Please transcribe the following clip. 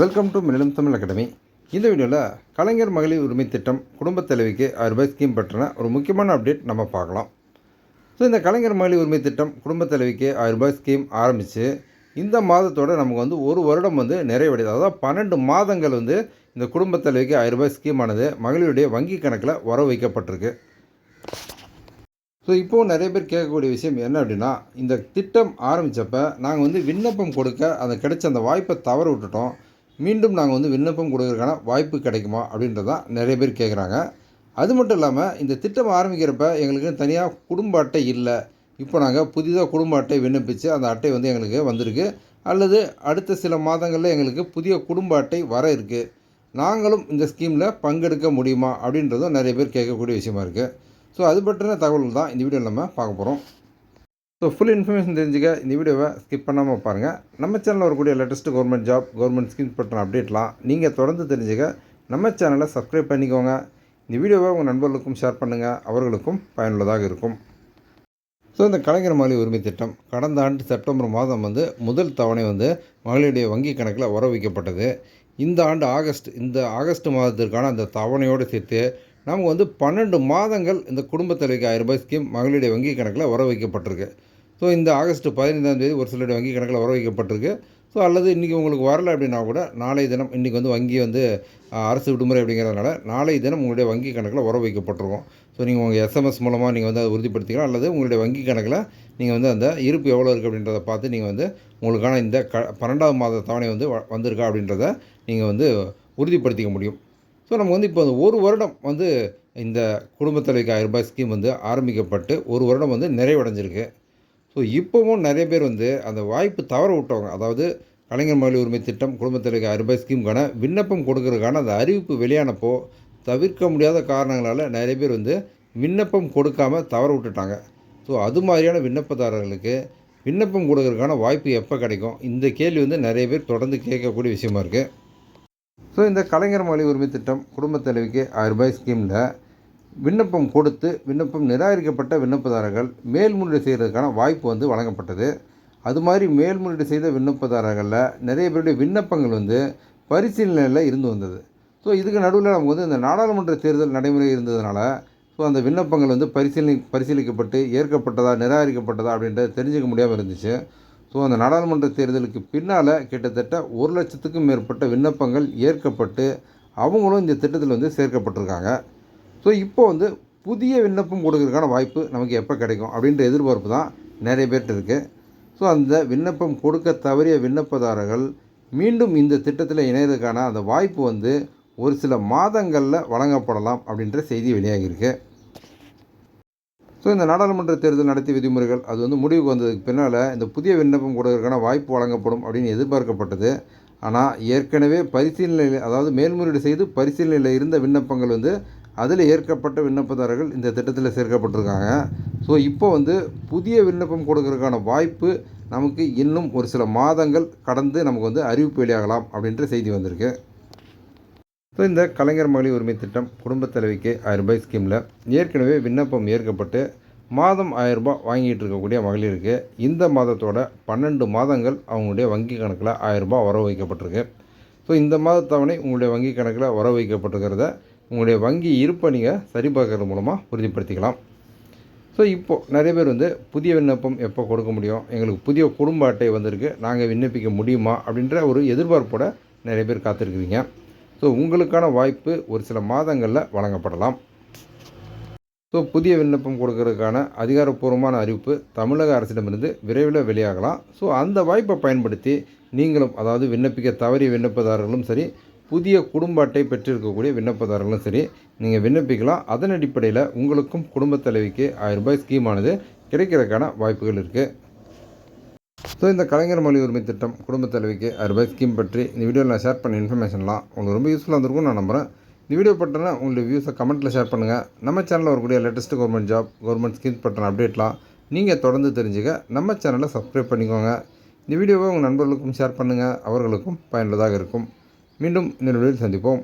Welcome to மினிலம் Tamil academy இந்த வீடியோவில் கலைஞர் மகளிர் உரிமை திட்டம் குடும்பத் தலைவிக்கு ஆயிரம் ரூபாய் ஸ்கீம் பற்றின ஒரு முக்கியமான அப்டேட் நம்ம பார்க்கலாம். ஸோ இந்த கலைஞர் மகளிர் உரிமை திட்டம் குடும்பத் தலைவிக்கு ஆயிரம் ரூபாய் ஸ்கீம் ஆரம்பித்து இந்த மாதத்தோட நமக்கு வந்து ஒரு வருடம் வந்து நிறைவடையுது. அதாவது பன்னெண்டு மாதங்கள் வந்து இந்த குடும்பத் தலைவிக்கு ஆயிரம் ரூபாய் ஸ்கீமானது மகளிருடைய வங்கி கணக்கில் வர வைக்கப்பட்டிருக்கு. ஸோ இப்போது நிறைய பேர் கேட்கக்கூடிய விஷயம் என்ன அப்படின்னா இந்த திட்டம் ஆரம்பித்தப்போ நாங்கள் வந்து விண்ணப்பம் கொடுக்க அந்த கிடைச்ச அந்த வாய்ப்பை தவற விட்டுட்டோம். மீண்டும் நாங்கள் வந்து விண்ணப்பம் கொடுக்கறதுக்கான வாய்ப்பு கிடைக்குமா அப்படின்றது தான் நிறைய பேர் கேட்குறாங்க அது மட்டும் இல்லாமல் இந்த திட்டம் ஆரம்பிக்கிறப்ப எங்களுக்கு தனியாக குடும்ப அட்டை இல்லை. இப்போ நாங்கள் புதிதாக குடும்ப அட்டை விண்ணப்பித்து அந்த அட்டை வந்து எங்களுக்கு வந்திருக்கு. அல்லது அடுத்த சில மாதங்களில் எங்களுக்கு புதிய குடும்ப அட்டை வர இருக்குது நாங்களும் இந்த ஸ்கீமில் பங்கெடுக்க முடியுமா அப்படின்றதும் நிறைய பேர் கேட்கக்கூடிய விஷயமா இருக்குது ஸோ அது பற்றின தகவல் தான் இந்த வீடியோவில் நம்ம பார்க்க போகிறோம் ஸோ ஃபுல் இன்ஃபர்மேஷன் தெரிஞ்சுக்க இந்த வீடியோவை ஸ்கிப் பண்ணாமல் பாருங்கள் நம்ம சேனலில் வரக்கூடிய latest government job government scheme பற்றின அப்டேட்லாம் நீங்கள் தொடர்ந்து தெரிஞ்சுக்க நம்ம சேனலை சப்ஸ்கிரைப் பண்ணிக்கோங்க. இந்த வீடியோவை உங்கள் நண்பர்களுக்கும் ஷேர் பண்ணுங்கள் அவர்களுக்கும் பயனுள்ளதாக இருக்கும். ஸோ இந்த கலைஞர் மகளிர் உரிமை திட்டம் கடந்த ஆண்டு செப்டம்பர் மாதம் வந்து முதல் தவணை வந்து மகளிருடைய வங்கி கணக்கில் வர வைக்கப்பட்டது இந்த ஆண்டு ஆகஸ்ட் இந்த ஆகஸ்ட் மாதத்திற்கான அந்த தவணையோடு சேர்த்து நமக்கு வந்து பன்னெண்டு மாதங்கள் இந்த குடும்பத் தலைவிக்கு ஆயிரம் ரூபாய் ஸ்கீம் மகளிருடைய வங்கி கணக்கில் வர வைக்கப்பட்டிருக்கு ஸோ இந்த ஆகஸ்ட் பதினைந்தாம் தேதி ஒரு சிலருடைய வங்கி கணக்கில் வர வைக்கப்பட்டிருக்கு. ஸோ அல்லது இன்றைக்கி உங்களுக்கு வரல அப்படின்னா கூட நாளை தினம் இன்றைக்கி வந்து வங்கி வந்து அரசு விடுமுறை அப்படிங்கிறதுனால நாளை தினம் உங்களுடைய வங்கி கணக்கில் வர வைக்கப்பட்டிருக்கும். ஸோ நீங்கள் உங்கள் எஸ்எம்எஸ் மூலமாக நீங்கள் வந்து அதை உறுதிப்படுத்திக்கலாம். அல்லது உங்களுடைய வங்கி கணக்கில் நீங்கள் வந்து அந்த இருப்பு எவ்வளோ இருக்குது அப்படின்றத பார்த்து நீங்கள் வந்து உங்களுக்கான இந்த க பன்னெண்டாவது மாத தவணை வந்து வ- வந்திருக்கா அப்படின்றத நீங்கள் வந்து உறுதிப்படுத்திக்க முடியும். ஸோ நம்ம வந்து இப்போ வந்து ஒரு வருடம் வந்து இந்த குடும்பத் தலைவிக்கு ஆயிரம் ரூபாய் ஸ்கீம் வந்து ஆரம்பிக்கப்பட்டு ஒரு வருடம் வந்து நிறைவடைஞ்சிருக்கு. ஸோ இப்போவும் நிறைய பேர் வந்து அந்த வாய்ப்பு தவற விட்டவங்க அதாவது கலைஞர் மகளிர் உரிமை திட்டம் குடும்பத்தில் இருக்க ஆயிரம் ரூபாய் ஸ்கீமுக்கான விண்ணப்பம் கொடுக்கறதுக்கான அந்த அறிவிப்பு வெளியானப்போ தவிர்க்க முடியாத காரணங்களால் நிறைய பேர் வந்து விண்ணப்பம் கொடுக்காம தவற விட்டுட்டாங்க. ஸோ அது மாதிரியான விண்ணப்பதாரர்களுக்கு விண்ணப்பம் கொடுக்கறதுக்கான வாய்ப்பு எப்போ கிடைக்கும்? இந்த கேள்வி வந்து நிறைய பேர் தொடர்ந்து கேட்கக்கூடிய விஷயமா இருக்குது ஸோ இந்த கலைஞர் மகளிர் உரிமை திட்டம் குடும்பத் தலைவிக்கு ஆயிரம் ரூபாய் ஸ்கீமில் விண்ணப்பம் கொடுத்து விண்ணப்பம் நிராகரிக்கப்பட்ட விண்ணப்பதாரர்கள் மேல்முறையீடு செய்கிறதுக்கான வாய்ப்பு வந்து வழங்கப்பட்டது. அது மாதிரி மேல்முறையீடு செய்த விண்ணப்பதாரர்களில் நிறைய பேருடைய விண்ணப்பங்கள் வந்து பரிசீலனையில் இருந்து வந்தது. ஸோ இதுக்கு நடுவில் நமக்கு வந்து இந்த நாடாளுமன்ற தேர்தல் நடைமுறை இருந்ததுனால ஸோ அந்த விண்ணப்பங்கள் வந்து பரிசீலனை பரிசீலிக்கப்பட்டு ஏற்கப்பட்டதா நிராகரிக்கப்பட்டதா அப்படின்றத தெரிஞ்சுக்க முடியாமல் இருந்துச்சு. ஸோ அந்த நாடாளுமன்ற தேர்தலுக்கு பின்னால் கிட்டத்தட்ட ஒரு லட்சத்துக்கும் மேற்பட்ட விண்ணப்பங்கள் ஏற்கப்பட்டு அவங்களும் இந்த திட்டத்தில் வந்து சேர்க்கப்பட்டிருக்காங்க. ஸோ இப்போ வந்து புதிய விண்ணப்பம் கொடுக்கறதுக்கான வாய்ப்பு நமக்கு எப்போ கிடைக்கும் அப்படின்ற எதிர்பார்ப்பு தான் நிறைய பேர்கிட்ட இருக்குது ஸோ அந்த விண்ணப்பம் கொடுக்க தவறிய விண்ணப்பதாரர்கள் மீண்டும் இந்த திட்டத்தில் இணையதுக்கான அந்த வாய்ப்பு வந்து ஒரு சில மாதங்களில் வழங்கப்படலாம் அப்படின்ற செய்தி வெளியாகியிருக்கு ஸோ இந்த நாடாளுமன்ற தேர்தல் நடத்திய விதிமுறைகள் அது வந்து முடிவுக்கு வந்ததுக்கு பின்னால் இந்த புதிய விண்ணப்பம் கொடுக்கறதுக்கான வாய்ப்பு வழங்கப்படும் அப்படின்னு எதிர்பார்க்கப்பட்டது. ஆனால் ஏற்கனவே பரிசீலனையில் அதாவது மேல்முறையீடு செய்து பரிசீலனையில் இருந்த விண்ணப்பங்கள் வந்து அதில் ஏற்கப்பட்ட விண்ணப்பதாரர்கள் இந்த திட்டத்தில் சேர்க்கப்பட்டிருக்காங்க. ஸோ இப்போ வந்து புதிய விண்ணப்பம் கொடுக்கறதுக்கான வாய்ப்பு நமக்கு இன்னும் ஒரு சில மாதங்கள் கடந்து நமக்கு வந்து அறிவிப்பு வெளியாகலாம் அப்படின்ற செய்தி வந்திருக்கு. ஸோ இந்த கலைஞர் மகளிர் உரிமை திட்டம் குடும்பத் தலைவிக்கு ஆயிரம் ரூபாய் ஸ்கீமில் ஏற்கனவே விண்ணப்பம் ஏற்கப்பட்டு மாதம் ஆயிரம் ரூபாய் வாங்கிட்டு இருக்கக்கூடிய மகளிருக்கு. இந்த மாதத்தோட பன்னெண்டு மாதங்கள் அவங்களுடைய வங்கி கணக்கில் ஆயிரம் ரூபாய் வர வைக்கப்பட்டிருக்கு. ஸோ இந்த மாத தவணை உங்களுடைய வங்கி கணக்கில் வர வைக்கப்பட்டிருக்கிறத உங்களுடைய வங்கி இருப்பை நீங்கள் சரிபார்க்கறது மூலமாக உறுதிப்படுத்திக்கலாம். ஸோ இப்போது நிறைய பேர் வந்து புதிய விண்ணப்பம் எப்போ கொடுக்க முடியும்? எங்களுக்கு புதிய குடும்ப அட்டை வந்திருக்கு. நாங்கள் விண்ணப்பிக்க முடியுமா? அப்படின்ற ஒரு எதிர்பார்ப்போட நிறைய பேர் காத்திருக்கிறீங்க. ஸோ உங்களுக்கான வாய்ப்பு ஒரு சில மாதங்களில் வழங்கப்படலாம். ஸோ புதிய விண்ணப்பம் கொடுக்கறதுக்கான அதிகாரப்பூர்வமான அறிவிப்பு தமிழக அரசிடமிருந்து விரைவில் வெளியாகலாம். ஸோ அந்த வாய்ப்பை பயன்படுத்தி நீங்களும் அதாவது விண்ணப்பிக்க தவறிய விண்ணப்பதாரர்களும் சரி புதிய குடும்ப அட்டை பெற்றிருக்கக்கூடிய விண்ணப்பதாரர்களும் சரி நீங்கள் விண்ணப்பிக்கலாம். அதன் அடிப்படையில் உங்களுக்கும் குடும்பத் தலைவிக்கு ஆயிரம் ரூபாய் ஸ்கீமானது கிடைக்கிறதுக்கான வாய்ப்புகள் இருக்குது ஸோ இந்த கலைஞர் மொழி உரிமை திட்டம் குடும்பத் தலைவிக்கு ஆயிரம் ரூபாய் ஸ்கீம் பற்றி இந்த வீடியோவில் நான் ஷேர் பண்ண இன்ஃபர்மேஷன்லாம் உங்களுக்கு ரொம்ப யூஸ்ஃபுல்லாக இருந்திருக்கும் நான் நம்புகிறேன் இந்த வீடியோ பட்டனா உங்களுடைய வியூஸை கமெண்ட்டில் ஷேர் பண்ணுங்கள் நம்ம சேனலில் வரக்கூடிய latest government job government schemes பற்றின அப்டேட்லாம் நீங்கள் தொடர்ந்து தெரிஞ்சுக்க நம்ம சேனலை சப்ஸ்கிரைப் பண்ணிக்கோங்க. இந்த வீடியோவை உங்கள் நண்பர்களுக்கும் ஷேர் பண்ணுங்கள் அவர்களுக்கும் பயனுள்ளதாக இருக்கும். மீண்டும் இந்த நிலையில் சந்திப்போம்.